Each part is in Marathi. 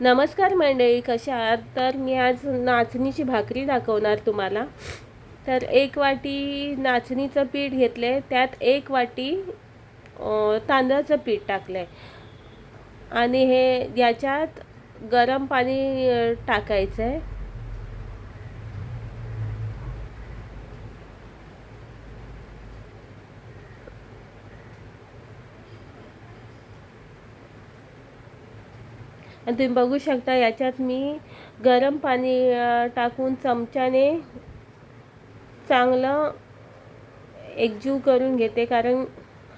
नमस्कार मंडळी कशा आहात? तर मी आज नाचणीची भाकरी दाखवणार तुम्हाला. तर एक वाटी नाचणीचं पीठ घेतलं आहे त्यात एक वाटी तांदळाचं पीठ टाकलं आहे आणि हे याच्यात गरम पाणी टाकायचं आहे आणि तुम्ही बघू शकता याच्यात मी गरम पाणी टाकून चमच्याने चांगलं एकजीव करून घेते कारण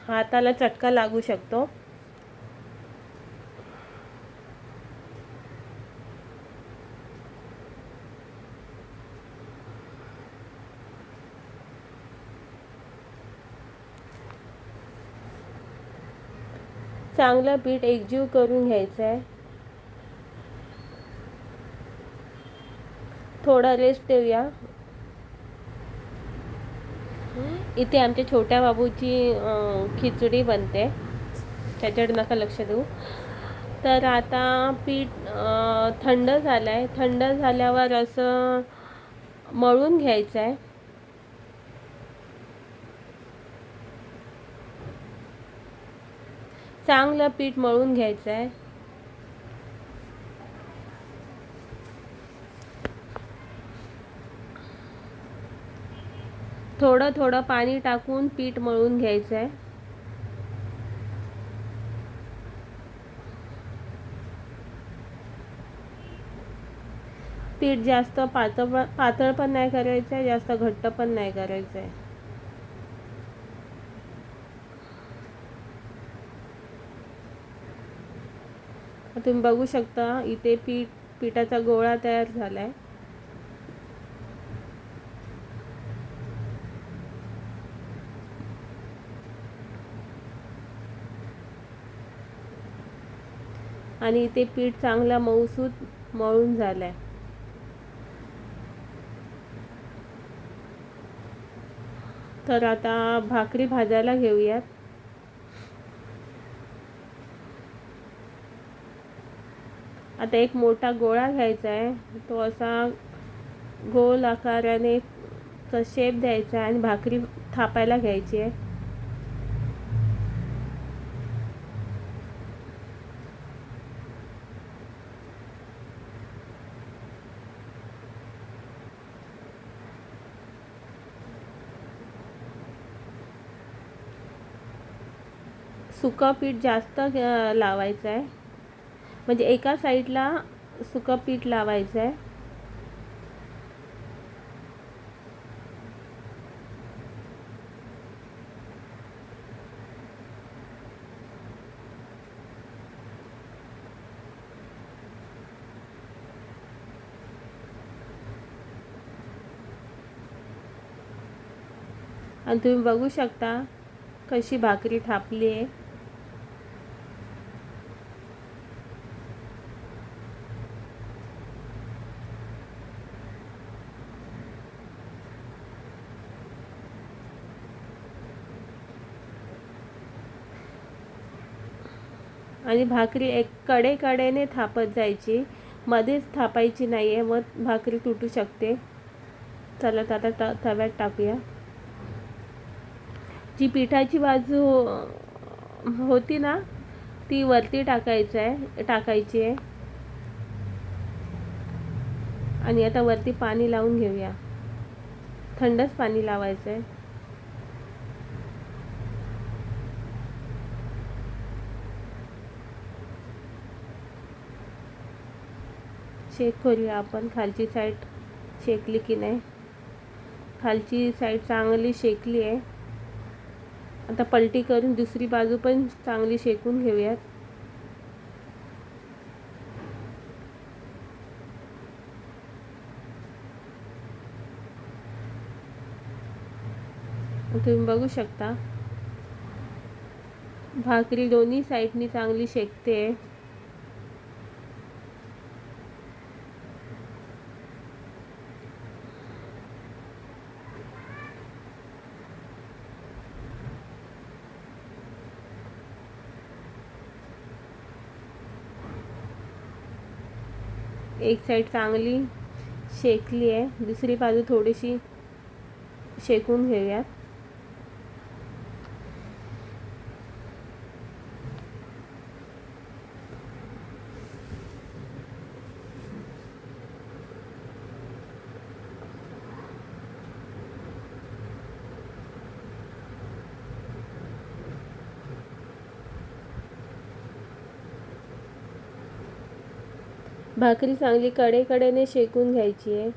हाताला चटका लागू शकतो. चांगलं पीठ एकजीव करून घ्यायचं आहे थोडा रेस्ट देऊया. इथे आमच्या छोट्या बाबूची खिचडी बनते. त्याच्याकडे नका लक्ष देऊ. तर आता पीठ थंड झालं आहे थंड झाल्यावर असं मळून घ्यायचं आहे चांगलं पीठ मळून घ्यायचं आहे थोडं थोडं पाणी टाकून पीठ मळून घ्यायचं आहे पीठ जास्त पातळ पातळ पण नाही करायचं आहे जास्त घट्ट पण नाही करायचं आहे तुम्ही बघू शकता इथे पीठ पिठाचा गोळा तयार झाला आहे आणि ते पीठ चांगला मऊसूत मळून झालाय. तर आता भाकरी भाजायला घेऊयात. आता एक मोठा गोळा घ्यायचा आहे तो असा गोल आकाराने शेप द्यायचा आहे आणि भाकरी थापायला घ्यायची आहे सुकं पीठ जास्त लावायचं आहे म्हणजे एका साईडला सुकं पीठ लावायचं आहे आणि तुम्ही बघू शकता कशी भाकरी थापली आहे आणि भाकरी एक कडे कडेने थापत जायची. मध्येच थापायची नाही आहे मग भाकरी तुटू शकते. चला तर आता त तव्यात टाकूया. जी पिठाची बाजू होती ना ती वरती टाकायचं आहे टाकायची आहे आणि आता वरती पाणी लावून घेऊया. थंडच पाणी लावायचं आहे शेक करूया आपण खालची साईड शेकली की नाही? खालची साईड चांगली शेकली आहे. आता पलटी करून दुसरी बाजू पण चांगली शेकून घेऊयात. तुम्ही बघू शकता. भाकरी दोन्ही साईडनी चांगली शेकते. एक साईड चांगली शेकली आहे. दुसरी बाजू थोडीशी शेकून घेऊयात. भाकरी चांगली कडेकडेने शेकून घ्यायची आहे.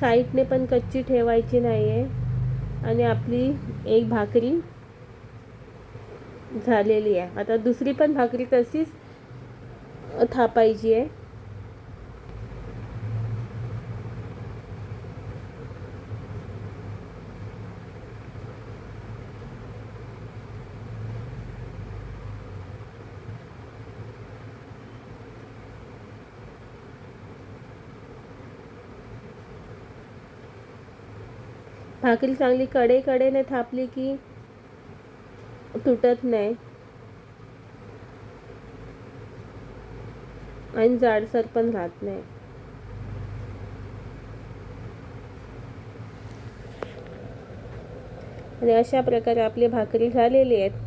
साईडने पण कच्ची ठेवायची नाही आहे आणि आपली एक भाकरी झालेली आहे. आता दुसरी पण भाकरी तशीच थापायची आहे. भाकरी चांगली कडे कडेने थापली की तुटत नाही. आणि जाडसर पण राहत नाही. आणि अशा प्रकारे आपली भाकरी झालेली आहेत.